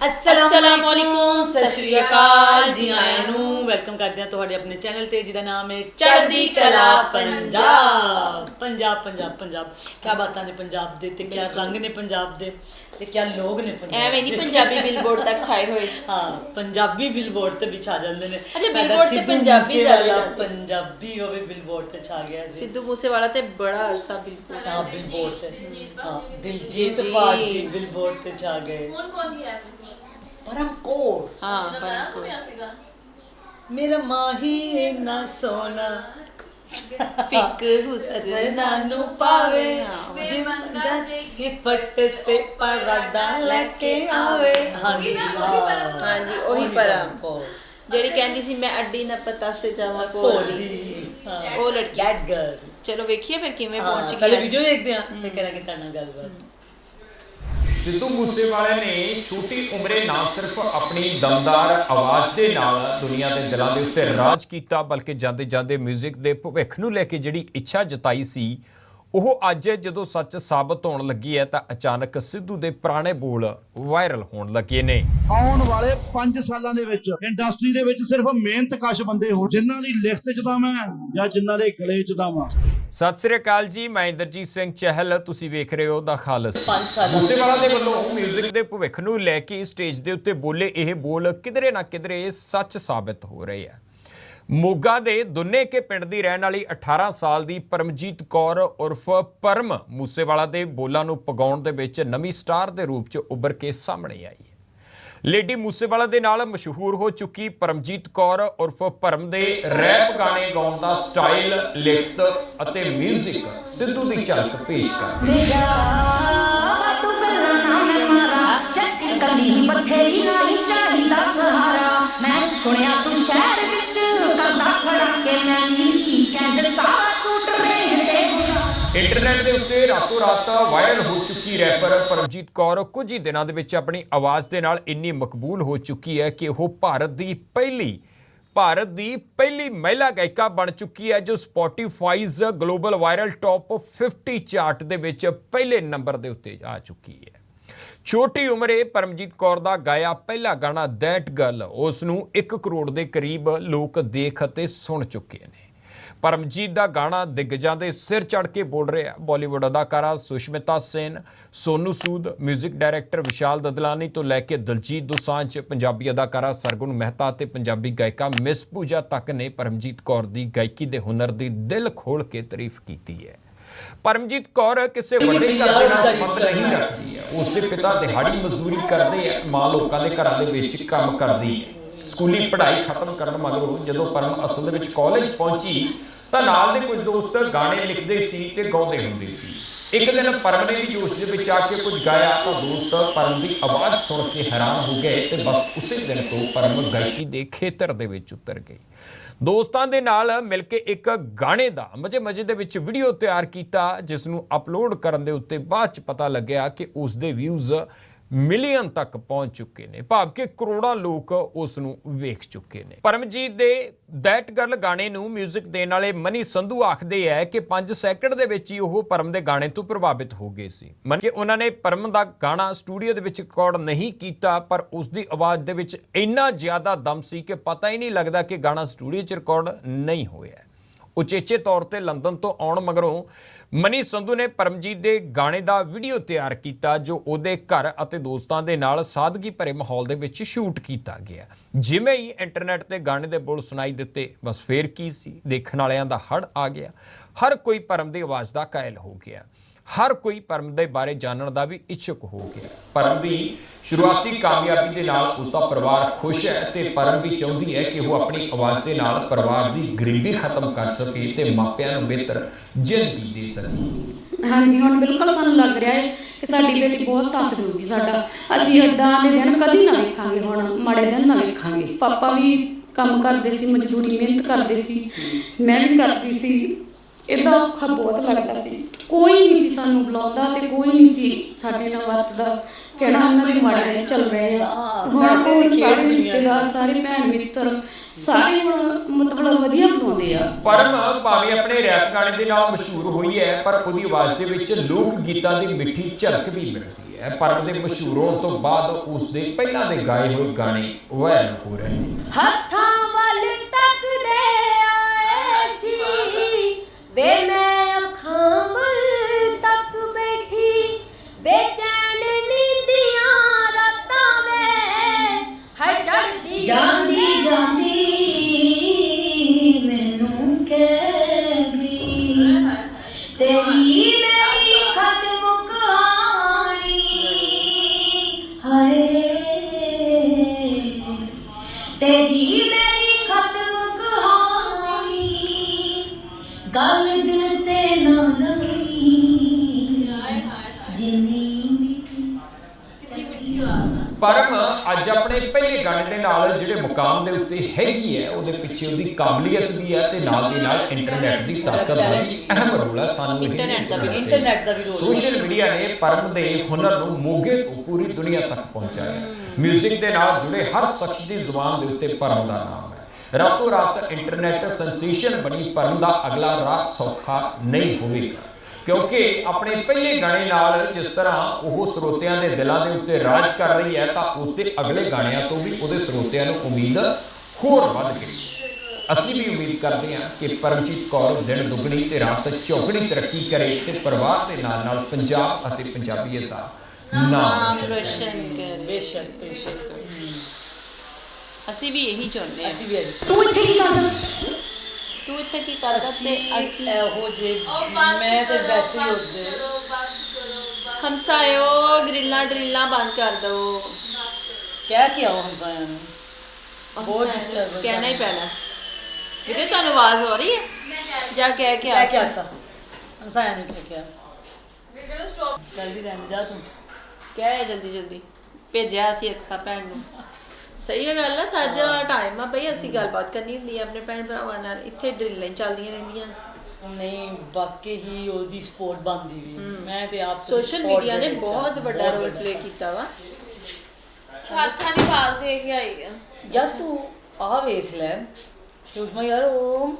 ਅਸਲਾਮੁਅਲੈਕੁਮ ਸਤਿ ਸ਼੍ਰੀ ਅਕਾਲ ਜੀ ਆਇਆਂ ਨੂੰ ਵੈਲਕਮ ਕਰਦੇ ਹਾਂ ਤੁਹਾਡੇ ਆਪਣੇ ਚੈਨਲ ਤੇ ਜਿਹਦਾ ਨਾਮ ਹੈ ਚੜ੍ਹਦੀ ਕਲਾ ਪੰਜਾਬ। ਪੰਜਾਬ। ਪੰਜਾਬ ਪੰਜਾਬ ਕੀ ਬਾਤਾਂ ਨੇ ਪੰਜਾਬ ਦੇ ਤੇ ਕੀ ਰੰਗ ਨੇ ਪੰਜਾਬ ਦੇ ਤੇ ਕੀ ਲੋਕ ਨੇ ਪੰਜਾਬ ਐਵੇਂ ਨਹੀਂ। ਪੰਜਾਬੀ ਬਿਲਬੋਰਡ ਤੱਕ ਛਾਏ ਹੋਏ। ਹਾਂ ਪੰਜਾਬੀ ਬਿਲਬੋਰਡ ਤੇ ਵੀ ਛਾ ਜਾਂਦੇ ਨੇ। ਅੱਛਾ, ਸਾਡਾ ਸਿੱਧੂ ਪੰਜਾਬੀ ਜਾਂਦੇ। ਪੰਜਾਬੀ ਹੋਵੇ ਬਿਲਬੋਰਡ ਤੇ ਛਾ ਗਿਆ ਸੀ। ਸਿੱਧੂ ਮੂਸੇਵਾਲਾ ਤੇ ਬੜਾ ਅਰਸਾ ਬਿਲਬੋਰਡ ਹਾਂ ਬਿਲਬੋਰਡ ਤੇ। ਹਾਂ ਦਿਲਜੀਤ ਜੀ। ਬਾਜੀ ਬਿਲਬੋਰਡ ਤੇ ਛਾ ਗਏ। ਕੌਣ ਕੌਣ ਗਿਆ? ਪਰਮ ਕੋਰ ਹਾਂ ਪਰ ਪਰ ਕੋਈ ਸੀਗਾ? ਮੇਰਾ ਮਾਹੀ ਇੰਨਾ ਸੋਨਾ ਫਿੱਕ ਹੁਸਨ ਨਾਨੂ ਪਾਵੇ। ਹਾਂ। ਜੇ ਮੰਗਾ ਜੇ ਫੱਟ ਤੇ ਪਰਦਾ ਲੈ ਕੇ ਆਵੇ। ਹਾਂਜੀ ਹਾਂ ਹਾਂਜੀ ਉਹੀ ਪਰਮ ਜਿਹੜੀ ਕਹਿੰਦੀ ਸੀ ਮੈਂ ਅੱਡੀ ਨਾ ਪਤਾ ਸੇ ਜਾਵਾਂ ਕੋਲ ਹਾਂ ਉਹ ਲੜਕੀ। ਚਲੋ ਵੇਖੀਏ ਫਿਰ ਕਿਵੇਂ ਹਾਂ ਪਹੁੰਚ ਗਈ ਵੀਡੀਓ ਦੇਖਦੇ ਆ ਤੇ ਕਰਾਂਗੇ ਤੁਹਾਡੇ ਨਾਲ ਗੱਲਬਾਤ। ਸਿੱਧੂ ਮੂਸੇਵਾਲੇ ਨੇ ਛੋਟੀ ਉਮਰੇ ਨਾ ਸਿਰਫ ਆਪਣੀ ਦਮਦਾਰ ਆਵਾਜ਼ ਦੇ ਨਾਲ ਦੁਨੀਆ ਦੇ ਦਿਲਾਂ ਦੇ ਉੱਤੇ ਰਾਜ ਕੀਤਾ, ਬਲਕਿ ਜਾਂਦੇ ਜਾਂਦੇ 뮤직 ਦੇ ਭਵਿੱਖ ਨੂੰ ਲੈ ਕੇ ਜਿਹੜੀ ਇੱਛਾ ਜਤਾਈ ਸੀ, ਉਹ ਅੱਜ ਜਦੋਂ ਸੱਚ ਸਾਬਤ ਹੋਣ ਲੱਗੀ ਹੈ ਤਾਂ ਅਚਾਨਕ ਸਿੱਧੂ ਦੇ ਪੁਰਾਣੇ ਬੋਲ ਵਾਇਰਲ ਹੋਣ ਲੱਗੇ ਨੇ। ਆਉਣ ਵਾਲੇ 5 ਸਾਲਾਂ ਦੇ ਵਿੱਚ ਇੰਡਸਟਰੀ ਦੇ ਵਿੱਚ ਸਿਰਫ ਮਿਹਨਤਕਸ਼ ਬੰਦੇ ਹੋ, ਜਿਨ੍ਹਾਂ ਦੀ ਲਿਖਤ ਚ ਤਾਂ ਮੈਂ ਜਾਂ ਜਿਨ੍ਹਾਂ ਦੇ ਗਲੇ ਚ ਤਾਂ ਮੈਂ। ਸਤਿ ਸ੍ਰੀ ਅਕਾਲ ਜੀ ਮੈਂ ਇੰਦਰਜੀਤ ਸਿੰਘ ਚਹਿਲ ਤੁਸੀਂ ਵੇਖ ਰਹੇ ਹੋ ਦਾ ਖਾਲਸ। ਮੂਸੇਵਾਲਾ ਦੇ ਵੱਲੋਂ 뮤직 ਦੇ ਭਵਿੱਖ ਨੂੰ ਲੈ ਕੇ ਸਟੇਜ ਦੇ ਉੱਤੇ ਬੋਲੇ ਇਹ ਬੋਲ ਕਿਧਰੇ ਨਾ ਕਿਧਰੇ ਸੱਚ ਸਾਬਿਤ ਹੋ ਰਹੇ ਆ। ਮੋਗਾ ਦੇ ਦੁੰਨੇ ਕੇ ਪਿੰਡ ਦੀ ਰਹਿਣ ਵਾਲੀ 18 ਸਾਲ ਦੀ ਪਰਮਜੀਤ ਕੌਰ ਉਰਫ ਪਰਮ ਮੂਸੇਵਾਲਾ ਦੇ ਬੋਲਾਂ ਨੂੰ ਪਗਾਉਣ ਦੇ ਵਿੱਚ ਨਵੀਂ ਸਟਾਰ ਦੇ ਰੂਪ 'ਚ ਉੱਭਰ ਕੇ ਸਾਹਮਣੇ ਆਈ। ਹੈ ਲੇਡੀ ਮੂਸੇਵਾਲਾ ਦੇ ਨਾਲ ਮਸ਼ਹੂਰ ਹੋ ਚੁੱਕੀ ਪਰਮਜੀਤ ਕੌਰ ਉਰਫ ਪਰਮ ਦੇ ਰੈਪ ਗਾਣੇ ਗਾਉਣ ਦਾ ਸਟਾਈਲ ਲਿਖਤ ਅਤੇ 뮤직 ਸਿੱਧੂ ਦੀ ਝਲਕ ਪੇਸ਼ ਕਰਦੀ ਹੈ। ਇੰਟਰਨੈਟ ਦੇ ਉੱਤੇ ਰਾਤੋਂ ਰਾਤ ਵਾਇਰਲ ਹੋ ਚੁੱਕੀ ਰੈਪਰ ਪਰਮਜੀਤ ਕੌਰ ਕੁਝ ਹੀ ਦਿਨਾਂ ਦੇ ਵਿੱਚ ਆਪਣੀ ਆਵਾਜ਼ ਦੇ ਨਾਲ ਇੰਨੀ ਮਕਬੂਲ ਹੋ ਚੁੱਕੀ ਹੈ ਕਿ ਉਹ ਭਾਰਤ ਦੀ ਪਹਿਲੀ, ਭਾਰਤ ਦੀ ਪਹਿਲੀ ਮਹਿਲਾ ਗਾਇਕਾ ਬਣ ਚੁੱਕੀ ਹੈ ਜੋ Spotify's global viral top 50 chart ਦੇ ਵਿੱਚ ਪਹਿਲੇ ਨੰਬਰ ਦੇ ਉੱਤੇ ਆ ਚੁੱਕੀ ਹੈ। ਛੋਟੀ ਉਮਰੇ ਪਰਮਜੀਤ ਕੌਰ ਦਾ ਗਾਇਆ ਪਹਿਲਾ ਗਾਣਾ ਦੈਟ ਗਰਲ ਉਸ ਨੂੰ 1 ਕਰੋੜ ਦੇ ਕਰੀਬ ਲੋਕ ਦੇਖ ਅਤੇ ਸੁਣ ਚੁੱਕੇ ਨੇ। ਪਰਮਜੀਤ ਦਾ ਗਾਣਾ ਦਿੱਗਜਾਂ ਦੇ ਸਿਰ ਚੜ ਕੇ ਬੋਲ ਰਿਹਾ। ਬਾਲੀਵੁੱਡ ਅਦਾਕਾਰਾ ਸੁਸ਼ਮਿਤਾ ਸੇਨ ਸੋਨੂ ਸੂਦ 뮤직 ਡਾਇਰੈਕਟਰ ਵਿਸ਼ਾਲ ਦਦਲਾਨੀ ਤੋਂ ਲੈ ਕੇ ਦਲਜੀਤ ਦੋਸਾਂਝ ਪੰਜਾਬੀ ਅਦਾਕਾਰਾ ਸਰਗੁਣ ਮਹਿਤਾ ਤੇ ਪੰਜਾਬੀ ਗਾਇਕਾ ਮਿਸ ਪੂਜਾ ਤੱਕ ਨੇ ਪਰਮਜੀਤ ਕੌਰ ਦੀ ਗਾਇਕੀ ਦੇ ਹੁਨਰ ਦੀ ਦਿਲ ਖੋਲ ਕੇ ਤਾਰੀਫ ਕੀਤੀ ਹੈ। ਪਰਮਜੀਤ ਕੌਰ ਕਿਸੇ ਵੱਡੇ ਘਰ ਦੇ ਨਾਲ ਸੰਬੰਧ ਨਹੀਂ ਰੱਖਦੀ ਹੈ। ਉਸਦੇ ਪਿਤਾ ਦਿਹਾੜੀ ਮਜ਼ਦੂਰੀ ਕਰਦੇ ਆ ਮਾਂ ਲੋਕਾਂ ਦੇ ਘਰਾਂ ਦੇ ਵਿੱਚ ਕੰਮ ਕਰਦੀ ਹੈ। ਸਕੂਲੀ ਪੜ੍ਹਾਈ ਖਤਮ ਕਰਨ ਮਗਰੋਂ ਜਦੋਂ ਪਰਮ ਅਸਲ ਦੇ ਵਿੱਚ ਕਾਲਜ ਪਹੁੰਚੀ, ਤਾਂ ਨਾਲ ਦੇ ਕੁਝ ਦੋਸਤ ਗਾਣੇ ਲਿਖਦੇ ਸੀ ਤੇ ਗਾਉਂਦੇ ਹੁੰਦੇ ਸੀ। ਇੱਕ ਦਿਨ ਪਰਮ ਨੇ ਵੀ ਜੋਸ਼ ਦੇ ਵਿੱਚ ਆ ਕੇ ਕੁਝ ਗਾਇਆ, ਤਾਂ ਦੋਸਤ ਪਰਮ ਦੀ ਆਵਾਜ਼ ਸੁਣ ਕੇ ਹੈਰਾਨ ਹੋ ਗਏ ਤੇ ਬਸ ਉਸੇ ਦਿਨ ਤੋਂ ਪਰਮ ਗਾਇਕੀ ਦੇ ਖੇਤਰ ਦੇ ਵਿੱਚ ਉਤਰ ਗਈ। ਦੋਸਤਾਂ ਦੇ ਨਾਲ ਮਿਲ ਕੇ ਇੱਕ ਗਾਣੇ ਦਾ ਮਜੇ ਮਜੇ ਦੇ ਵਿੱਚ ਵੀਡੀਓ ਤਿਆਰ ਕੀਤਾ, ਜਿਸ ਨੂੰ ਅਪਲੋਡ ਕਰਨ ਦੇ ਉੱਤੇ ਬਾਅਦ ਚ ਪਤਾ ਲੱਗਿਆ ਕਿ ਉਸ ਦੇ ਵਿਊਜ਼ ਮਿਲੀਅਨ ਤੱਕ ਪਹੁੰਚ ਚੁੱਕੇ ਨੇ, ਭਾਵ ਕਿ ਕਰੋੜਾਂ ਲੋਕ ਉਸ ਨੂੰ ਵੇਖ ਚੁੱਕੇ ਨੇ। ਪਰਮਜੀਤ ਦੇ ਦੈਟ ਗਰਲ ਗਾਣੇ ਨੂੰ 뮤직 ਦੇਣ ਵਾਲੇ ਮਨੀ ਸੰਧੂ ਆਖਦੇ ਹੈ ਕਿ 5 ਸੈਕਿੰਡ ਦੇ ਵਿੱਚ ਹੀ ਉਹ ਪਰਮ ਦੇ ਗਾਣੇ ਤੋਂ ਪ੍ਰਭਾਵਿਤ ਹੋ ਗਏ ਸੀ। ਮਨ ਕਿ ਉਹਨਾਂ ਨੇ ਪਰਮ ਦਾ ਗਾਣਾ ਸਟੂਡੀਓ ਦੇ ਵਿੱਚ ਰਿਕਾਰਡ ਨਹੀਂ ਕੀਤਾ, ਪਰ ਉਸ ਦੀ ਆਵਾਜ਼ ਦੇ ਵਿੱਚ ਇੰਨਾ ਜ਼ਿਆਦਾ ਦਮ ਸੀ ਕਿ ਪਤਾ ਹੀ ਨਹੀਂ ਲੱਗਦਾ ਕਿ ਗਾਣਾ ਸਟੂਡੀਓ 'ਚ ਰਿਕਾਰਡ ਨਹੀਂ ਹੋਇਆ। ਉਚੇਚੇ ਤੌਰ ਤੇ ਲੰਡਨ ਤੋਂ ਆਉਣ ਮਗਰੋਂ ਮਨੀ ਸੰਧੂ ਨੇ ਪਰਮਜੀਤ ਦੇ ਗਾਣੇ ਦਾ ਵੀਡੀਓ ਤਿਆਰ ਕੀਤਾ, ਜੋ ਉਹਦੇ ਘਰ ਅਤੇ ਦੋਸਤਾਂ ਦੇ ਨਾਲ ਸਾਦਗੀ ਭਰੇ ਮਾਹੌਲ ਦੇ ਵਿੱਚ ਸ਼ੂਟ ਕੀਤਾ ਗਿਆ। ਜਿਵੇਂ ਹੀ ਇੰਟਰਨੈਟ ਤੇ ਗਾਣੇ ਦੇ ਬੋਲ ਸੁਣਾਈ ਦਿੱਤੇ, ਬਸ ਫੇਰ ਕੀ ਸੀ? ਦੇਖਣ ਵਾਲਿਆਂ ਦਾ ਹੜ ਆ ਗਿਆ। ਹਰ ਕੋਈ ਪਰਮ ਦੀ ਆਵਾਜ਼ ਦਾ ਕਾਇਲ ਹੋ ਗਿਆ। ਹਰ ਕੋਈ ਪਰਮ ਦੇ ਬਾਰੇ ਜਾਣਨ ਦਾ ਵੀ ਇੱਛੁਕ ਹੋ ਗਿਆ। ਪਰਮ ਦੀ ਸ਼ੁਰੂਆਤੀ ਕਾਮਯਾਬੀ ਦੇ ਨਾਲ ਉਸ ਦਾ ਪਰਿਵਾਰ ਖੁਸ਼ ਹੈ ਤੇ ਪਰਮ ਵੀ ਚਾਹੁੰਦੀ ਹੈ ਕਿ ਉਹ ਆਪਣੀ ਆਵਾਜ਼ ਦੇ ਨਾਲ ਪਰਿਵਾਰ ਦੀ ਗਰੀਬੀ ਖਤਮ ਕਰ ਸਕੇ ਤੇ ਮਾਪਿਆਂ ਨੂੰ ਬਿਹਤਰ ਜ਼ਿੰਦਗੀ ਦੇ ਸਕੇ ਹਾਂਜੀ, ਹੁਣ ਬਿਲਕੁਲ ਸਾਨੂੰ ਲੱਗ ਰਿਹਾ ਹੈ ਕਿ ਸਾਡੀ ਬੇਟੀ ਬਹੁਤ ਸਾਥ ਦੇਊਗੀ ਸਾਡਾ। ਅਸੀਂ ਇਦਾਂ ਦੇ ਦਿਨ ਕਦੀ ਨਾ ਵੇਖਾਂਗੇ, ਹੁਣ ਮਾੜੇ ਦਿਨ ਨਾ ਵੇਖਾਂਗੇ। ਪਾਪਾ ਵੀ ਕੰਮ ਕਰਦੇ ਸੀ, ਮਜ਼ਦੂਰੀ ਮਿਹਨਤ ਕਰਦੇ ਸੀ ਮੈਂ ਵੀ ਕਰਦੀ ਸੀ। ਇਦਾਂ ਔਖਾ ਬਹੁਤ ਲੱਗਦਾ ਸੀ। ਕੋਈ ਨਹੀਂ ਸੀ ਸਾਨੂੰ ਬੁਲਾਉਂਦਾ ਤੇ ਕੋਈ ਨਹੀਂ ਸੀ ਸਾਡੇ ਨਾਲ ਵਰਤਦਾ। ਕਿਹੜਾ ਉਹਨਾਂ ਦੇ ਮਾੜੇ ਦਿਨ ਚੱਲ ਰਹੇ ਆ। ਹੁਣ ਵੈਸੇ ਵੀ ਖੇਡ ਸਾਰੇ। ਰਿਸ਼ਤੇਦਾਰ ਸਾਰੇ ਭੈਣ ਮਿੱਤਰ ਸਾਰੇ ਹੁਣ ਮਤਲਬ ਵਧੀਆ ਬਣਾਉਂਦੇ ਆ। ਪਰਮ ਭਾਵੇਂ ਆਪਣੇ ਰੈਪ ਗਾਣੇ ਦੇ ਨਾਲ ਮਸ਼ਹੂਰ ਹੋਈ ਹੈ ਪਰ ਉਹਦੀ ਆਵਾਜ਼ ਦੇ ਵਿੱਚ ਲੋਕ ਗੀਤਾਂ ਦੀ ਮਿੱਠੀ ਝਲਕ ਵੀ ਮਿਲਦੀ ਹੈ। ਹੈ ਪਰਮ ਦੇ ਮਸ਼ਹੂਰ ਹੋਣ ਤੋਂ ਬਾਅਦ ਉਸ ਦੇ ਪਹਿਲਾਂ ਦੇ ਗਾਏ ਹੋਏ ਗਾਣੇ ਵਾਇਰਲ ਹੋ ਰਹੇ ਨੇ। ਹੱਥਾਂ ਵੱਲ ਤੱਕਦੇ ਆਏ ਸੀ ਵੇ ਮੈਂ ਅੱਖਾਂ Young ਅੱਜ ਆਪਣੇ ਪਹਿਲੇ ਗਾਣੇ ਦੇ ਨਾਲ ਜਿਹੜੇ ਮੁਕਾਮ ਦੇ ਉੱਤੇ ਹੈਗੀ ਹੈ ਉਹਦੇ ਪਿੱਛੇ ਉਹਦੀ ਕਾਬਲੀਅਤ ਵੀ ਹੈ ਤੇ ਨਾਲ ਦੀ ਨਾਲ ਇੰਟਰਨੈਟ ਦੀ ਤਾਕਤ ਦਾ ਵੀ ਅਹਿਮ ਰੋਲ ਹੈ ਸਾਨੂੰ ਇੰਟਰਨੈਟ ਦਾ ਵੀ- ਇੰਟਰਨੈਟ ਦਾ ਵੀ ਰੋਲ। ਸੋਸ਼ਲ ਮੀਡੀਆ ਨੇ ਪਰਮ ਦੇ ਹੁਨਰ ਨੂੰ ਮੋਗੇ ਤੋਂ ਪੂਰੀ ਦੁਨੀਆ ਤੱਕ ਪਹੁੰਚਾਇਆ 뮤직 ਦੇ ਨਾਲ ਜੁੜੇ ਹਰ ਸ਼ਖਸ ਦੀ ਜ਼ੁਬਾਨ ਦੇ ਉੱਤੇ ਪਰਮ ਦਾ ਨਾਮ ਹੈ। ਰਾਤੋਂ ਰਾਤ ਇੰਟਰਨੈਟ ਸੈਂਸੇਸ਼ਨ ਬਣੀ ਪਰਮ ਦਾ ਅਗਲਾ ਰਾਹ ਸੌਖਾ ਨਹੀਂ ਹੋਵੇਗਾ। ਕਿਉਂਕਿ ਆਪਣੇ ਪਹਿਲੇ ਗਾਣੇ ਨਾਲ ਜਿਸ ਤਰ੍ਹਾਂ ਉਹ ਸਰੋਤਿਆਂ ਦੇ ਦਿਲਾਂ ਦੇ ਉੱਤੇ ਰਾਜ ਕਰ ਰਹੀ ਹੈ ਤਾਂ ਉਸ ਦੇ ਅਗਲੇ ਗਾਣਿਆਂ ਤੋਂ ਵੀ ਉਹਦੇ ਸਰੋਤਿਆਂ ਨੂੰ ਉਮੀਦ ਹੋਰ ਵੱਧ ਗਈ ਅਸੀਂ ਵੀ ਉਮੀਦ ਕਰਦੇ ਹਾਂ ਕਿ ਪਰਮਜੀਤ ਕੌਰ ਦਿਨ ਦੁਗਣੀ ਤੇ ਰਾਤ ਚੌਗਣੀ ਤਰੱਕੀ ਕਰੇ ਤੇ ਪਰਿਵਾਰ ਦੇ ਨਾਲ ਨਾਲ ਪੰਜਾਬ ਅਤੇ ਪੰਜਾਬੀਅਤ ਦਾ ਨਾਮ ਰੋਸ਼ਨ ਕਰੇ। ਬੇਸ਼ੱਕ ਬੇਸ਼ੱਕ। ਅਸੀਂ ਵੀ ਇਹੀ ਚਾਹੁੰਦੇ ਹਾਂ। ਅਸੀਂ ਵੀ ਤੂੰ ਇੱਥੇ ਕੀ ਕਰਦਾ? ਤੂੰ ਇੱਥੇ ਕੀ ਕਰਦਾ ਤੇ ਅਸੀਂ ਇਹੋ ਜੇ ਮੈਂ ਤੇ ਵੈਸੇ ਹੀ ਉਸਦੇ ਹਮਸਾਇਓ ਗ੍ਰਿਲਾਂ ਡਰਿਲਾਂ ਬੰਦ ਕਰ ਦੋ। ਕਹਿ ਕੇ ਆਓ ਹਮ ਸਾਰਿਆਂ ਨੂੰ। ਬਹੁਤ disturbance ਕਹਿਣਾ ਹੀ ਆ। ਪੈਣਾ। ਵੀਰੇ ਤੁਹਾਨੂੰ ਆਵਾਜ਼ ਆ ਰਹੀ ਹੈ? ਜਾ ਕਹਿ ਕੇ ਆ ਕਹਿ ਕੇ ਆਖਸਾ ਹਮ ਸਾਰਿਆਂ ਨੂੰ ਕਹਿ ਕੇ ਜਲਦੀ ਰਹਿਣ ਜਾ ਤੂੰ। ਕਹਿ ਜਲਦੀ ਜਲਦੀ। ਭੇਜਿਆ ਅਸੀਂ ਅਕਸਾ ਭੈਣ ਨੂੰ। ਸਹੀ ਹੈ ਗੱਲ ਆ ਸਾਡਾ ਟਾਈਮ ਆ ਬਈ ਅਸੀਂ ਗੱਲਬਾਤ ਕਰਨੀ ਹੁੰਦੀ ਹੈ ਆਪਣੇ ਭੈਣ ਭਰਾਵਾਂ ਨਾਲ ਇੱਥੇ ਡਰਿਲਾਂ ਚੱਲਦੀਆਂ ਰਹਿੰਦੀਆਂ। ਨਹੀਂ ਵਾਕਈ ਹੀ ਉਹਦੀ ਸਪੋਰਟ ਬਣਦੀ ਵੀ। ਮੈਂ ਤੇ ਆਪ ਸੋਸ਼ਲ support ਮੀਡੀਆ ਦੇ ਨੇ ਵਿੱਚ ਆ, ਬਹੁਤ ਵੱਡਾ ਰੋਲ। ਪਲੇ ਕੀਤਾ ਵਾ। ਹੱਥਾਂ ਦੀ ਬਾਜ਼ ਦੇ ਕੇ ਆਈ ਆ। ਯਾਰ ਤੂੰ ਆ ਵੇਖ ਲੈ। ਸੁਸ਼ਮਾ ਯਾਰ ਉਹ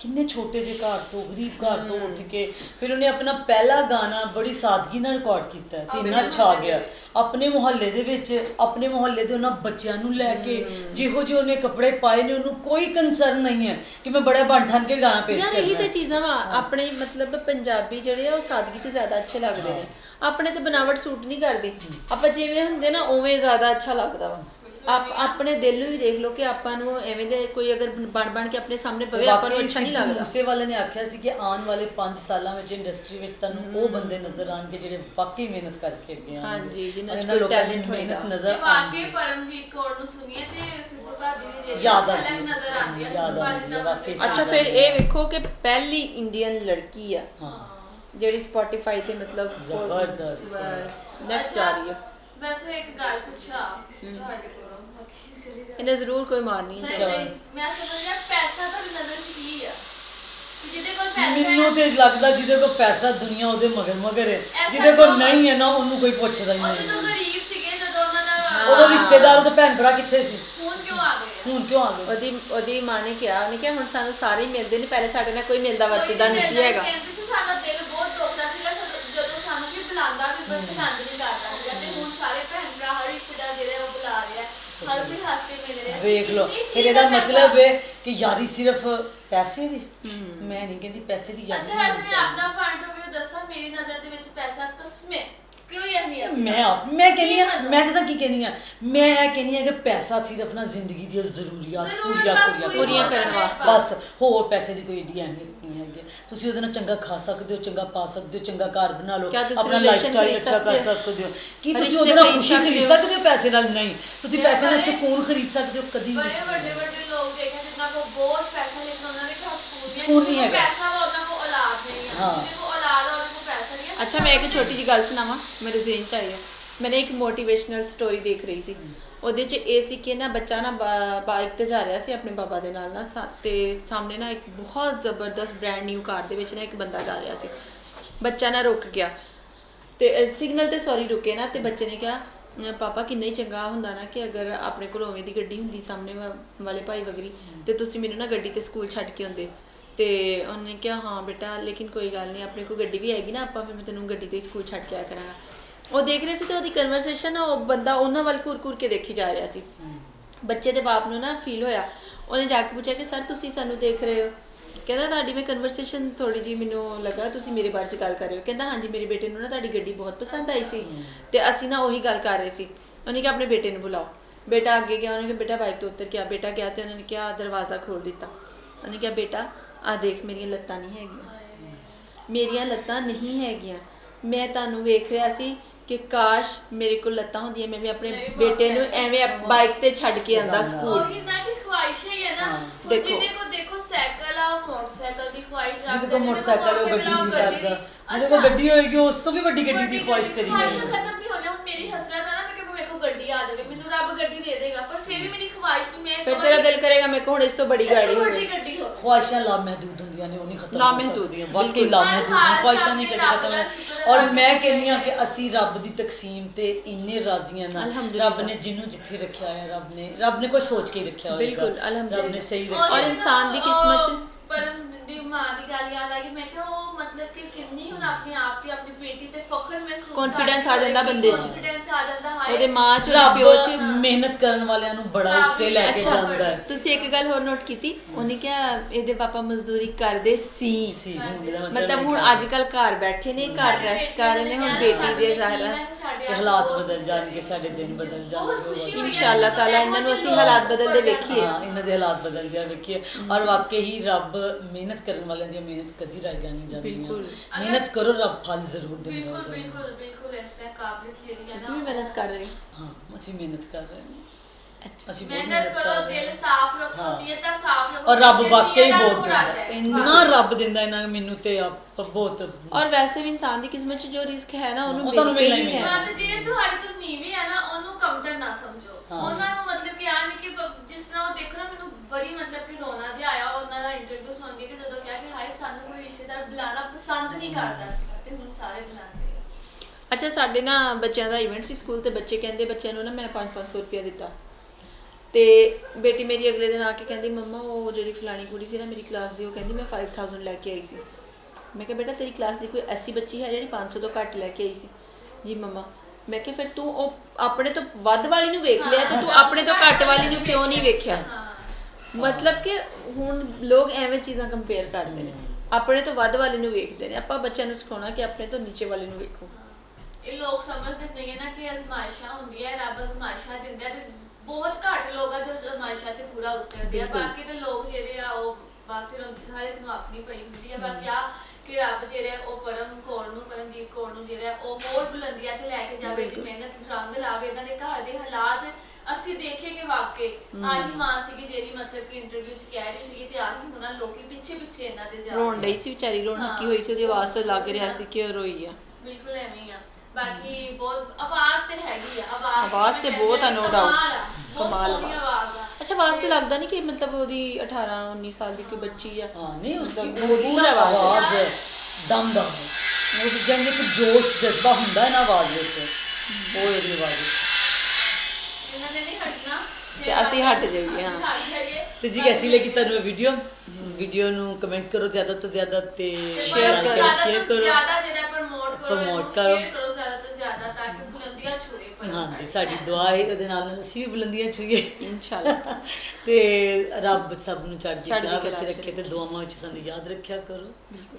ਕਿੰਨੇ ਛੋਟੇ ਜਿਹੇ ਘਰ ਤੋਂ ਗਰੀਬ ਘਰ ਤੋਂ ਉੱਠ ਕੇ ਫਿਰ ਉਹਨੇ ਆਪਣਾ ਪਹਿਲਾ ਗਾਣਾ ਬੜੀ ਸਾਦਗੀ ਨਾਲ ਰਿਕਾਰਡ ਕੀਤਾ ਤੇ ਇੰਨਾ ਆ ਗਿਆ। ਆਪਣੇ ਮੁਹੱਲੇ ਦੇ ਵਿੱਚ ਆਪਣੇ ਮੁਹੱਲੇ ਦੇ ਉਹਨਾਂ ਬੱਚਿਆਂ ਨੂੰ ਲੈ ਕੇ ਜਿਹੋ ਜਿਹੇ ਉਹਨੇ ਕੱਪੜੇ ਪਾਏ ਨੇ ਉਹਨੂੰ ਕੋਈ ਕੰਸਰਨ ਨਹੀਂ ਹੈ ਕਿ ਮੈਂ ਬੜਾ ਬਣ ਠਣ ਕੇ ਗਾਣਾ ਪੇਸ਼ ਯਾਰ ਇਹੀ ਕਰਨਾ ਤੇ। ਚੀਜ਼ਾਂ ਵਾ ਆਪਣੇ ਮਤਲਬ ਪੰਜਾਬੀ ਜਿਹੜੇ ਆ ਉਹ ਸਾਦਗੀ 'ਚ ਜ਼ਿਆਦਾ ਅੱਛੇ ਲੱਗਦੇ ਨੇ। ਆਪਣੇ ਤੇ ਬਨਾਵਟ ਸੂਟ ਨਹੀਂ ਕਰਦੀ। ਆਪਾਂ ਜਿਵੇਂ ਹੁੰਦੇ ਨਾ ਉਵੇਂ ਜ਼ਿਆਦਾ ਅੱਛਾ ਲੱਗਦਾ ਵਾ। ਆਪ ਆਪਣੇ ਦਿਲ ਨੂੰ ਵੀ ਦੇਖ ਲਓ ਕਿ ਆਪਾਂ ਨੂੰ ਐਵੇਂ ਦੇ ਕੋਈ ਅਗਰ ਬਣ ਬਣ ਕੇ ਆਪਣੇ ਸਾਹਮਣੇ ਪਵੇ ਆਪਾਂ ਨੂੰ ਅੱਛਾ ਨਹੀਂ ਲੱਗਦਾ। ਮੂਸੇਵਾਲੇ ਨੇ ਆਖਿਆ ਸੀ ਕਿ ਆਉਣ ਵਾਲੇ 5 ਸਾਲਾਂ ਵਿੱਚ ਇੰਡਸਟਰੀ ਵਿੱਚ ਤੁਹਾਨੂੰ ਉਹ ਬੰਦੇ ਨਜ਼ਰ ਆਣਗੇ ਜਿਹੜੇ ਵਾਕਈ ਮਿਹਨਤ ਕਰਕੇ ਅੱਗੇ ਆਣਗੇ ਹਾਂਜੀ, ਜਿਨ੍ਹਾਂ ਚ ਲੋਕਾਂ ਦੀ ਮਿਹਨਤ। ਨਜ਼ਰ ਜੇ ਵਾਕਈ ਆਣਗੇ ਪਰਮਜੀਤ ਕੌਰ ਨੂੰ ਸੁਣੀਏ ਤੇ ਸਿੱਧੂ ਭਾਜੀ ਦੀ ਜਿਹੜੀ ਹੈ। ਨਜ਼ਰ ਆਉਂਦੀ ਹੈ ਸਿੱਧੂ ਭਾਜੀ ਦਾ ਅੱਛਾ ਫਿਰ ਇਹ ਵੇਖੋ ਕਿ ਪਹਿਲੀ ਇੰਡੀਅਨ ਲੜਕੀ ਆ। ਹਾਂ। ਜਿਹੜੀ ਸਪੋਟੀਫਾਈ ਤੇ ਮਤਲਬ ਜ਼ਬਰਦਸਤ। ਨੈਕਸਟ ਜਾ ਰਹੀ ਹੈ। ਵੈਸੇ ਇੱਕ ਗੱਲ ਪੁੱਛਾਂ ਤੁਹਾਡੇ ਕੋਲੋਂ ਬਾਕੀ ਚਲੀ ਜਾ- ਇਹਨੇ ਜ਼ਰੂਰ ਕੋਈ ਮਾਰਨੀ ਹੈ ਨਹੀਂ, ਨਹੀਂ, ਮੈਂ ਸਮਝ ਗਿਆ ਪੈਸਾ ਤੁਹਾਡੀ ਨਜ਼ਰ 'ਚ ਕੀ ਆ। ਕਿ ਜਿਹਦੇ ਕੋਲ ਪੈਸਾ ਮੈਨੂੰ ਹੈ ਤੇ ਲੱਗਦਾ ਜਿਹਦੇ ਕੋਲ ਪੈਸਾ ਦੁਨੀਆ ਉਹਦੇ ਮਗਰ ਮਗਰ ਹੈ। ਜਿਹਦੇ ਕੋਲ ਕਿਉਂ? ਨਹੀਂ ਹੈ ਨਾ ਉਹਨੂੰ ਕੋਈ ਪੁੱਛਦਾ ਹੀ ਉਹ ਨਹੀਂ। ਜਦੋਂ ਗਰੀਬ ਸੀਗੇ ਜਦੋਂ ਉਹਨਾਂ ਦਾ ਉਹਦੇ ਰਿਸ਼ਤੇਦਾਰ ਉਹਦੇ ਭੈਣ ਭਰਾ ਕਿੱਥੇ ਸੀ? ਹੁਣ ਕਿਉਂ ਆ ਗਏ ਆ? ਹੁਣ ਕਿਉਂ ਆ ਗਏ? ਉਹਦੀ ਉਹਦੀ ਮਾਂ ਨੇ ਕਿਹਾ ਉਹਨੇ ਕਿਹਾ ਹੁਣ ਸਾਨੂੰ ਸਾਰੇ ਹੀ ਮਿਲਦੇ ਨੇ ਪਹਿਲੇ ਸਾਡੇ ਨਾਲ ਕੋਈ ਮਿਲਦਾ ਵਰਤਦਾ ਨਹੀਂ ਸੀ ਹੈਗਾ। ਕਹਿੰਦੇ ਸੀ ਸਾਡਾ ਦਿਲ ਬਹੁਤ ਦੁਖਦਾ ਸੀਗਾ ਜਦੋਂ- ਬੁਲਾਉਂਦਾ ਵੀ ਪਰ ਪਸੰਦ ਨਹੀਂ ਕਰਦਾ ਸੀਗਾ ਤੇ ਹੁਣ ਸਾਰੇ ਭੈਣ ਭਰਾ ਹਰ ਰਿਸ਼ਤੇਦਾਰ ਜਿਹੜੇ ਉਹ ਬੁਲਾ ਰਹੇ ਆ ਹਰ ਕੋਈ ਹੱਸ ਕੇ ਮਿਲ ਰਿਹਾ ਵੇਖ ਲਓ ਕਿੰਨੀ ਚੀਜ਼ ਫਿਰ ਇਹਦਾ ਪੈਸਾ- ਮਤਲਬ ਹੈ ਕਿ ਯਾਰੀ ਸਿਰਫ ਪੈਸੇ ਦੀ? ਮੈਂ ਨਹੀਂ ਕਹਿੰਦੀ ਪੈਸੇ ਦੀ ਯਾਰੀ ਅੱਛਾ ਨਹੀਂ ਵੈਸੇ ਮੈਂ। ਆਪਣਾ ਪੁਆਇੰਟ ਆਫ View ਦੱਸਾਂ ਮੇਰੀ ਨਜ਼ਰ ਦੇ ਵਿੱਚ ਪੈਸਾ ਕਸਮੇ। ਕਿਉਂ ਇਹ ਅਹਿਮੀਅਤ ਮੈਂ ਆਪ ਮੈਂ ਕਹਿੰਦੀ ਆ ਕੀ ਮੈਂ ਤਾਂ ਕੀ ਕਹਿੰਦੀ ਆ ਮੈਂ ਇਹ ਕਹਿੰਦੀ ਆ ਕਿ ਪੈਸਾ ਸਿਰਫ ਨਾ ਜ਼ਿੰਦਗੀ ਦੀਆਂ ਜ਼ਰੂਰੀਆਤ ਜ਼ਰੂਰਤ ਪੂਰੀਆਂ ਬਸ ਪੂਰੀਆਂ ਪੂਰੀ ਪੂਰੀਆਂ ਹੋ ਕਰਨ ਵਾਸਤੇ। ਬਸ ਹੋਰ ਪੈਸੇ ਦੀ ਕੋਈ ਏਡੀ ਅਹਿਮੀਅਤ ਨਹੀਂ ਹੈਗੀ ਤੁਸੀਂ ਉਹਦੇ ਨਾਲ ਚੰਗਾ ਖਾ ਸਕਦੇ ਹੋ ਚੰਗਾ ਪਾ ਸਕਦੇ ਹੋ ਚੰਗਾ ਘਰ ਬਣਾ ਲਓ ਕਿਆ ਤੁਸੀਂ ਆਪਣਾ relation ਲਾਈਫ ਸਟਾਈਲ ਖਰੀਦ ਅੱਛਾ ਕਰ ਸਕਦੇ ਹੋ? ਸਕਦੇ ਹੋ ਕੀ ਤੁਸੀਂ ਰਿਸ਼ਤੇ ਉਹਦੇ ਨਾਲ ਖਰੀਦ ਖੁਸ਼ੀ ਖਰੀਦ ਸਕਦੇ ਹੋ? ਸਕਦੇ ਹੋ ਪੈਸੇ ਨਾਲ ਨਹੀਂ ਤੁਸੀਂ ਪੈਸੇ ਨਾਲ ਸਕੂਨ ਖਰੀਦ ਸਕਦੇ ਹੋ ਕਦੀ ਵੀ ਬੜੇ ਵੱਡੇ ਵੱਡੇ ਲੋਕ ਦੇਖੇ ਜਿਨ੍ਹਾਂ ਕੋਲ ਬਹੁਤ ਪੈਸਾ ਲੇਕਿਨ ਉਹਨਾਂ ਦੇ ਘਰ ਸਕੂਲ ਨਹੀਂ ਹੈ। ਸਕੂਲ ਨਹੀਂ ਕੋਲ ਹੈਗਾ। ਪੈਸਾ ਵਾ ਉਹਨਾਂ ਕੋਲ ਔਲਾਦ ਨਹੀਂ ਹੈ ਹਾਂ। ਜਿਹਦੇ ਕੋਲ ਔਲਾਦ ਆ ਉਹਦੇ ਕੋਲ ਪੈਸਾ ਨਹੀਂ ਹੈ ਅੱਛਾ, ਮੈਂ ਇੱਕ ਛੋਟੀ ਜਿਹੀ ਗੱਲ ਸੁਣਾਵਾਂ? ਮੇਰੇ ਜ਼ਿਹਨ ਚ ਆਈ ਹੈ। ਮੈंने ਇੱਕ ਮੋਟੀਵੇਸ਼ਨਲ ਸਟੋਰੀ ਦੇਖ ਰਹੀ ਸੀ। ਉਹਦੇ ਚ ਇਹ ਸੀ ਕਿ ਨਾ ਬੱਚਾ ਨਾ ਬਾਈਕ ਤੇ ਜਾ ਰਿਹਾ ਸੀ ਆਪਣੇ ਬਾਬਾ ਦੇ ਨਾਲ ਨਾ, ਸਾ- ਤੇ ਸਾਹਮਣੇ ਨਾ ਇੱਕ ਬਹੁਤ ਜ਼ਬਰਦਸਤ ਬ੍ਰੈਂਡ ਨਿਊ ਕਾਰ ਦੇ ਵਿੱਚ ਨਾ ਇੱਕ ਬੰਦਾ ਜਾ ਰਿਹਾ ਸੀ। ਬੱਚਾ ਨਾ ਰੁਕ ਗਿਆ। ਤੇ ਸਿਗਨਲ ਤੇ ਸੌਰੀ ਰੁਕੇ ਨਾ, ਤੇ ਬੱਚੇ ਨੇ ਕਿਹਾ ਪਾਪਾ, ਕਿੰਨਾ ਹੀ ਚੰਗਾ ਹੁੰਦਾ ਨਾ ਕਿ ਅਗਰ ਆਪਣੇ ਕੋਲ ਉਵੇਂ ਦੀ ਗੱਡੀ ਹੁੰਦੀ ਸਾਹਮਣੇ ਵਾਲੇ ਭਾਈ ਵਗਰੀ, ਤੇ ਤੁਸੀਂ ਮੈਨੂੰ ਨਾ ਗੱਡੀ ਤੇ ਸਕੂਲ ਛੱਡ ਕੇ ਆਉਂਦੇ। ਤੇ ਉਹਨੇ ਕਿਹਾ ਹਾਂ ਬੇਟਾ ਲੇਕਿਨ ਕੋਈ ਗੱਲ ਨਹੀਂ ਆਪਣੇ ਕੋਲ ਗੱਡੀ ਵੀ ਹੈਗੀ ਨਾ ਆਪਾਂ ਫਿਰ ਮੈਂ ਤੈਨੂੰ ਗੱਡੀ ਤੇ ਸਕੂਲ ਛੱਡ ਕੇ ਆਇਆ ਕਰਾਂਗਾ। ਉਹ ਦੇਖ ਰਹੇ ਸੀ ਤੇ ਉਹਦੀ ਕਨਵਰਸੇਸ਼ਨ ਉਹ ਬੰਦਾ ਉਹਨਾਂ ਵੱਲ ਘੁਰ-ਘੁਰ ਕੇ ਦੇਖੀ ਜਾ ਰਿਹਾ ਸੀ। ਬੱਚੇ ਦੇ ਬਾਪ ਨੂੰ ਨਾ ਫੀਲ ਹੋਇਆ। ਉਹਨੇ ਜਾ ਕੇ ਪੁੱਛਿਆ ਕਿ ਸਰ ਤੁਸੀਂ ਸਾਨੂੰ ਦੇਖ ਰਹੇ ਹੋ? ਕਹਿੰਦਾ ਤੁਹਾਡੀ ਮੈਂ ਕਨਵਰਸੇਸ਼ਨ ਥੋੜੀ ਜੀ ਮੈਨੂੰ ਲੱਗਾ ਤੁਸੀਂ ਮੇਰੇ ਬਾਰੇ ਚ ਗੱਲ ਕਰ ਰਹੇ ਹੋ। ਕਹਿੰਦਾ ਹਾਂਜੀ ਮੇਰੇ ਬੇਟੇ ਨੂੰ ਨਾ ਤੁਹਾਡੀ ਗੱਡੀ ਬਹੁਤ ਪਸੰਦ ਆਈ ਸੀ ਤੇ ਅਸੀਂ ਨਾ ਉਹੀ ਗੱਲ ਕਰ ਰਹੇ ਸੀ। ਉਹਨੇ ਕਿਹਾ ਆਪਣੇ ਬੇਟੇ ਨੂੰ ਬੁਲਾਓ। ਬੇਟਾ ਅੱਗੇ ਗਿਆ ਉਹਨੇ ਕਿਹਾ ਬੇਟਾ ਬਾਈਕ ਤੋਂ ਉਤਰ ਗਿਆ ਬੇਟਾ ਗਿਆ ਤੇ ਉਹਨਾਂ ਕਿਹਾ ਦਰਵਾਜ਼ਾ ਖੋਲ ਦਿੱਤਾ। ਉਹਨੇ ਕਿਹਾ ਬੇਟਾ ਆ ਦੇਖ ਮੇਰੀਆਂ ਲੱਤਾਂ ਨਹੀਂ ਹੈਗੀਆਂ। ਮੇਰੀਆਂ ਲੱਤਾਂ ਨਹੀਂ ਹੈਗੀਆਂ। ਮੈਂ ਤੁਹਾਨੂੰ ਵੇਖ ਰਿਹਾ ਸੀ ਕਿ ਕਾਸ਼ ਮੇਰੇ ਕੋਲ ਲੱਤਾਂ ਹੁੰਦੀਆਂ ਮੈਂ ਵੀ ਆਪਣੇ ਬੇਟੇ ਨੂੰ ਐਵੇਂ ਬਾਈਕ ਤੇ ਛੱਡ ਕੇ ਆਂਦਾ ਸਕੂਲ। ਉਹੀ ਨਾ ਕਿ ਖੁਆਇਸ਼ ਹੀ ਹੈ ਨਾ। ਹੁਣ ਦੇਖੋ। ਜਿਹਦੇ ਕੋ ਦੇਖੋ ਸਾਈਕਲ ਆ ਮੋਟਰਸਾਈਕਲ ਦੀ ਖੁਆਇਸ਼ ਰੱਖਦਾ ਜਿਹਦੇ ਕੋਲ ਮੋਟਰਸਾਈਕਲ ਉਹ ਗੱਡੀ ਨਹੀਂ ਕਰਦਾ। ਜਿਹਦੇ ਕੋਲ ਗੱਡੀ ਹੋਏਗੀ ਉਸ ਤੋਂ ਵੀ ਵੱਡੀ ਗੱਡੀ ਦੀ ਖੁਆਇਸ਼ ਕਰੀ ਖੁਆਇਸ਼ਾਂ ਜਾਏਗਾ। ਖਤਮ ਨਹੀਂ ਹੋਣੀਆਂ ਹੁਣ ਮੇਰੀ ਹਸਰਤ ਆ ਨਾ ਮੈਂ ਕਿ ਵੇਖੋ ਗੱਡੀ ਆ ਜਾਵੇ ਮੈਨੂੰ ਰੱਬ ਗੱਡੀ ਦੇ ਦੇਗਾ ਪਰ ਫਿਰ ਵੀ ਮੇਰੀ ਮੈਂ ਫਿਰ ਤੇਰਾ ਦਿਲ ਕਰੇਗਾ ਮੇਰੇ ਕੋਲ ਹੁਣ ਇਸ ਤੋਂ ਬੜੀ ਇਸ ਤੋਂ ਗਾੜੀ ਵੱਡੀ ਹੋਵੇ ਗੱਡੀ ਹੋ ਖੁਆਇਸ਼ਾਂ ਲਾਮਹਿਦੂਦ ਹੁੰਦੀਆਂ ਨੇ ਉਹ ਨਹੀਂ ਖਤਮ ਹੋ ਲਾਮਹਿਦੂਦ, ਸਕਦੀਆਂ ਵਾਕਈ ਬਿਲਕੁਲ। ਲਾਮਹਿਦੂਦ ਹਰ ਨੇ ਹਾਲ ਖੁਆਇਸ਼ਾਂ ਨਹੀਂ ਕਦੇ ਖਤਮ ਰੱਬ ਹੋਈਆਂ ਸ਼ੁਕਰ ਔਰ ਮੈਂ ਕਹਿੰਦੀ ਹਾਂ ਕਿ ਅਸੀਂ ਰੱਬ ਦੀ ਤਕਸੀਮ ਤੇ ਇੰਨੇ ਰਾਜ਼ੀਆਂ ਨਾ ਅਲਹਮਦੁਲਿਲਾ। ਰੱਬ ਨੇ ਜਿਹਨੂੰ ਜਿੱਥੇ ਰੱਖਿਆ ਹੈ ਰੱਬ ਨੇ ਰੱਬ ਨੇ ਕੋਈ ਸੋਚ ਕੇ ਹੀ ਰੱਖਿਆ ਹੋਏਗਾ ਬਿਲਕੁਲ, ਰੱਬ ਅਲਹਮਦੁਲਿਲਾ। ਨੇ ਸਹੀ ਰੱਖਿਆ ਔਰ ਇਨਸਾਨ ਦੀ ਕਿਸਮਤ 'ਚ- ਪਰਮ ਦੀ ਮਾਂ ਦੀ ਗੱਲ ਯਾਦ ਆ ਗਈ ਮੈਂ ਕਿਹਾ ਉਹ ਮਤਲਬ ਕਿ ਕਿੰਨੀ ਹੁਣ ਆਪਣੇ ਆਪ ਤੇ ਆਪਣੀ ਬੇਟੀ ਤੇ ਫਖਰ ਮਹਿਸੂਸ Confidence ਆ ਜਾਂਦਾ ਬੰਦੇ 'ਚ। ਕੌਨਫੀਡੈਂਸ ਆ ਜਾਂਦਾ ਹਾਏ। ਉਹਦੇ ਮਾਂ ਚ ਉਹਦੇ ਰੱਬ ਪਿਓ ਚ। ਮਿਹਨਤ ਕਰਨ ਵਾਲਿਆਂ ਨੂੰ ਬੜਾ ਉੱਤੇ ਲੈ ਕੇ ਅੱਛਾ ਜਾਂਦਾ ਹੈ। ਤੁਸੀਂ ਇੱਕ ਗੱਲ ਹੋਰ ਨੋਟ ਕੀਤੀ? ਉਹਨੇ ਕਿਹਾ ਇਹਦੇ ਪਾਪਾ ਮਜ਼ਦੂਰੀ ਕਰਦੇ ਸੀ। ਸੀ ਹੁਣ ਇਹਦਾ ਮਤਲਬ ਹੁਣ ਅੱਜ ਕੱਲ ਘਰ ਬੈਠੇ ਨੇ ਘਰ ਸਾਡੇ ਰੈਸਟ ਕਰ ਰਹੇ ਨੇ ਹੁਣ ਬੇਟੀ ਦੇ ਜ਼ਾਹਰਾ ਤੇ ਹਾਲਾਤ ਬਦਲ ਜਾਣਗੇ ਸਾਡੇ ਦਿਨ ਬਦਲ ਬਹੁਤ ਖੁਸ਼ੀ ਜਾਣਗੇ ਇਨਸ਼ਾਅੱਲਾ ਤਾਲਾ ਇਹਨਾਂ ਨੂੰ ਅਸੀਂ ਹਾਲਾਤ ਬਦਲਦੇ ਵੇਖੀਏ। ਹਾਂ ਇਹਨਾਂ ਦੇ ਹਾਲਾਤ ਬਦਲ ਜਾ ਵੇਖੀਏ। ਔਰ ਵਾਕਈ ਹੀ ਰੱਬ ਮਿਹਨਤ ਕਰਨ ਵਾਲਿਆਂ ਦੀ ਮਿਹਨਤ ਕਦੀ ਰਾਇਗਾ ਨਹੀਂ ਬਿਲਕੁਲ। ਮਿਹਨਤ ਕਰੋ ਰੱਬ ਫਲ ਜ਼ਰੂਰ ਦਿੰਦਾ ਬਿਲਕੁਲ। ਬਿਲਕੁਲ ਬਿਲਕੁਲ ਇਸ ਤਰ੍ਹਾਂ ਕਾਬਲੀਅਤ ਜਿਹੜੀ ਹੈ ਅਸੀਂ ਨਾ ਮਿਹਨਤ ਕਰ ਰਹੇ ਹਾਂ ਹਾਂ ਅਸੀਂ ਮਿਹਨਤ ਕਰ ਰਹੇ ਹਾਂ ਅਸੀਂ ਬਹੁਤ ਮਿਹਨਤ ਮਿਹਨਤ ਕਰੋ ਕਰ ਰਹੇ ਦਿਲ ਹਾਂ। ਸਾਫ਼ ਰੱਖੋ ਹਾਂ। ਨੀਅਤਾਂ ਸਾਫ਼ ਰੱਖੋ ਔਰ ਰੱਬ ਨੀਅਤ ਵਾਕਈ ਨਾਲ ਬਹੁਤ ਮੁਰਾਦ ਦਿੰਦਾ ਹੈ। ਇੰਨਾ ਰੱਬ ਦਿੰਦਾ ਇਹਨਾਂ ਨੂੰ ਮੈਨੂੰ ਤੇ ਆਪ ਬਹੁਤ। ਔਰ ਵੈਸੇ ਵੀ ਇਨਸਾਨ ਦੀ ਕਿਸਮਤ 'ਚ ਜੋ ਰਿਸਕ ਹੈ ਨਾ ਉਹਨੂੰ ਉਹ ਮਿਲ ਤੁਹਾਨੂੰ ਕੇ ਮਿਲਣਾ ਹੀ ਹੀ ਹੈ। ਹਾਂ ਤੇ ਜਿਹੜੇ ਤੁਹਾਡੇ ਤੋਂ ਨੀਵੇਂ ਆ ਨਾ ਉਹਨੂੰ ਕਮਤਰ ਨਾ ਸਮਝੋ। ਹਾਂ। ਉਹਨਾਂ ਨੂੰ ਮਤਲਬ ਕਿ ਆ ਨਹੀਂ ਕਿ ਬ- ਜਿਸ ਤਰ੍ਹਾਂ ਉਹ ਦੇਖੋ ਨਾ ਮੈਨੂੰ ਬੜੀ ਮਤਲਬ ਕਿ ਰੋਣਾ ਜਿਹਾ ਆਇਆ ਉਹਨਾਂ ਦਾ ਇੰਟਰਵਿਊ ਸੁਣ ਕੇ ਕਿ ਜਦੋਂ ਕਿਹਾ ਕਿ ਹਾਏ ਸਾਨੂੰ ਕੋਈ ਰਿਸ਼ਤੇਦਾਰ ਬੁਲਾਣਾ ਪਸੰਦ ਨਹੀਂ ਕਰਦਾ ਸੀਗਾ ਤੇ ਹੁਣ ਸਾਰੇ ਬੁਲਾਉਂਦੇ ਆ। ਅੱਛਾ ਸਾਡੇ ਨਾ ਬੱਚਿਆਂ ਦਾ ਇਵੈਂਟ ਸੀ ਸਕੂਲ ਤੇ ਬੱਚੇ ਕਹਿੰਦੇ ਬੱਚਿਆਂ ਨੂੰ ਨਾ ਮੈਂ 5-500 ਰੁਪਇਆ ਦਿੱਤਾ। ਤੇ ਬੇਟੀ ਮੇਰੀ ਅਗਲੇ ਦਿਨ ਆ ਕੇ ਕਹਿੰਦੀ ਮੰਮਾ ਉਹ ਜਿਹੜੀ ਫਲਾਣੀ ਕੁੜੀ ਸੀ ਨਾ ਮੇਰੀ ਕਲਾਸ ਦੀ ਉਹ ਕਹਿੰਦੀ ਮੈਂ 5000 ਲੈ ਕੇ ਆਈ ਸੀ। ਮੈਂ ਕਿਹਾ ਬੇਟਾ ਤੇਰੀ ਕਲਾਸ ਦੀ ਕੋਈ ਐਸੀ ਬੱਚੀ ਹੈ ਜਿਹੜੀ 500 ਤੋਂ ਘੱਟ ਲੈ ਕੇ ਆਈ ਸੀ? ਜੀ ਮੰਮਾ। ਮੈਂ ਕਿਹਾ ਫਿਰ ਤੂੰ ਉਹ ਆਪਣੇ ਤੋਂ ਵੱਧ ਵਾਲੀ ਨੂੰ ਵੇਖ ਲਿਆ ਤੇ ਤੂੰ ਆਪਣੇ ਤੋਂ ਘੱਟ ਵਾਲੀ ਨੂੰ ਕਿਉਂ ਨਹੀਂ ਵੇਖਿਆ? ਮਤਲਬ ਕਿ ਹੁਣ ਲੋਕ ਐਵੇਂ ਚੀਜ਼ਾਂ ਕੰਪੇਅਰ ਕਰਦੇ ਨੇ। ਆਪਣੇ ਤੋਂ ਵੱਧ ਵਾਲੇ ਨੂੰ ਵੇਖਦੇ ਨੇ। ਆਪਾਂ ਬੱਚਿਆਂ ਨੂੰ ਸਿਖਾਉਣਾ ਕਿ ਆਪਣੇ ਤੋਂ ਨੀਚੇ ਵਾਲੇ ਨੂੰ ਵੇਖੋ। ਇਹ ਲੋਕ ਸਮਝਦੇ ਨਹੀਂ ਨਾ ਕਿ ਅਜ਼ਮਾਇਸ਼ਾਂ ਹੁੰਦੀਆਂ ਰੱਬ ਅਜ਼ਮਾਇਸ਼ਾਂ ਦਿੰਦਾ ਤੇ ਬਹੁਤ ਘੱਟ ਲੋਕ ਆ ਜੋ ਅਜ਼ਮਾਇਸ਼ਾਂ ਤੇ ਪੂਰਾ ਉਤਰਦੇ ਆ ਬਿਲਕੁਲ। ਬਾਕੀ ਤੇ ਲੋਕ ਜਿਹੜੇ ਆ ਉਹ ਬਸ ਫਿਰ ਹਰ ਇੱਕ ਨੂੰ ਆਪਣੀ ਪਈ ਹੁੰਦੀ ਹੈ ਬਾਕੀ ਆ ਕਿ ਰੱਬ ਜਿਹੜੇ ਆ ਉਹ ਪਰਮ ਕੌਰ ਨੂੰ ਪਰਮਜੀਤ ਕੌਰ ਨੂੰ ਜਿਹੜਾ ਆ ਉਹ ਹੋਰ ਬੁਲੰਦੀਆਂ ਤੇ ਲੈ ਕੇ ਜਾਵੇ ਦੀ ਮਿਹਨਤ ਰੰਗ ਲਾਵੇ ਇਹਨਾਂ ਦੇ ਘਰ ਦੇ ਹਾਲਾਤ ਅਸੀਂ ਦੇਖੇ ਕਿ ਵਾਕਈ ਆਹੀ ਮਾਂ ਸੀਗੀ ਜਿਹੜੀ ਮਤਲਬ ਕਿ ਇੰਟਰਵਿਊ 'ਚ ਕਹਿ ਰਹੀ ਸੀਗੀ ਤੇ ਆਹੀ ਉਹਨਾਂ ਲੋਕੀ ਪਿੱਛੇ ਪਿੱਛੇ ਇਹਨਾਂ ਦੇ ਜਾ ਰਹੇ ਰੋਣ ਡਈ ਸੀ ਵਿਚਾਰੀ ਰੋਣ ਹੱਕੀ ਹੋਈ ਸੀ ਉਹਦੀ ਆਵਾਜ਼ ਤੋਂ ਲੱਗ ਰਿਹਾ ਸੀ ਕਿ ਉਹ ਰੋਈ ਆ। ਬਿਲਕੁਲ ਐਵੇਂ ਹੀ ਆ। ਬਾਕੀ ਬਹੁਤ ਆਵਾਜ਼ ਤੇ ਹੈਗੀ ਆ ਆਵਾਜ਼ ਆਵਾਜ਼ ਤੇ ਬਹੁਤ ਆ, no doubt। ਕਮਾਲ ਆ ਬਹੁਤ ਕਮਾਲ ਸੋਹਣੀ ਆਵਾਜ਼। ਆ ਅੱਛਾ ਆਵਾਜ਼ ਤੇ ਲੱਗਦਾ ਨਹੀਂ ਕਿ ਮਤਲਬ ਉਹਦੀ 18 19 ਸਾਲ ਦੀ ਕੋਈ ਬੱਚੀ ਆ ਹਾਂ ਨਹੀਂ ਉਸ ਦੀ ਮਤਲਬ ਉਹਦੀ ਨਾ ਪੂਰਾ ਆਵਾਜ਼ ਹੈ। ਆਵਾਜ਼ ਹੈ, ਦਮ ਦਮ ਹੈ। ਉਹ ਜਿਵੇਂ ਇੱਕ ਜੋਸ਼ ਜਜ਼ਬਾ ਹੁੰਦਾ ਹੈ ਨਾ ਆਵਾਜ਼ ਵਿੱਚ ਉਹ ਇਹਦੀ ਆਵਾਜ਼। ਇਹਨਾਂ ਨੇ ਨਹੀਂ ਹਟਣਾ ਤੇ ਅਸੀਂ ਹਟ ਜਾਈਏ, ਹਾਂ। ਤੇ ਜੀ ਕੈਸੀ ਲੱਗੀ ਤੁਹਾਨੂੰ ਇਹ ਵੀਡੀਓ ਵੀਡੀਓ ਨੂੰ ਕਮੈਂਟ ਕਰੋ ਜ਼ਿਆਦਾ ਤੋਂ ਜ਼ਿਆਦਾ ਤੇ Share like ਕਰੋ। ਜ਼ਿਆਦਾ ਕਰੋ। ਜਿਹੜਾ ਪ੍ਰਮੋਟ ਕਰੋ। ਸ਼ੇਅਰ ਕਰੋ। ਜ਼ਿਆਦਾ ਤੋਂ ਜ਼ਿਆਦਾ ਤਾਂ ਕਿ ਬੁਲੰਦੀਆਂ ਛੂਏ ਪਰ ਹਾਂਜੀ ਸਾਡੀ। ਦੁਆ ਹੈ ਉਹਦੇ ਨਾਲ ਨਾਲ ਅਸੀਂ ਵੀ ਬੁਲੰਦੀਆਂ ਛੂਈਏ। ਇਨਸ਼ਾਅੱਲਾ। ਤੇ ਰੱਬ ਸਭ ਨੂੰ ਚੜ੍ਹਦੀ ਕਲਾ ਵਿੱਚ ਰੱਖੇ ਤੇ ਦੁਆਵਾਂ ਵਿੱਚ ਸਾਨੂੰ ਯਾਦ ਰੱਖਿਆ ਕਰੋ। ਬਿਲਕੁਲ।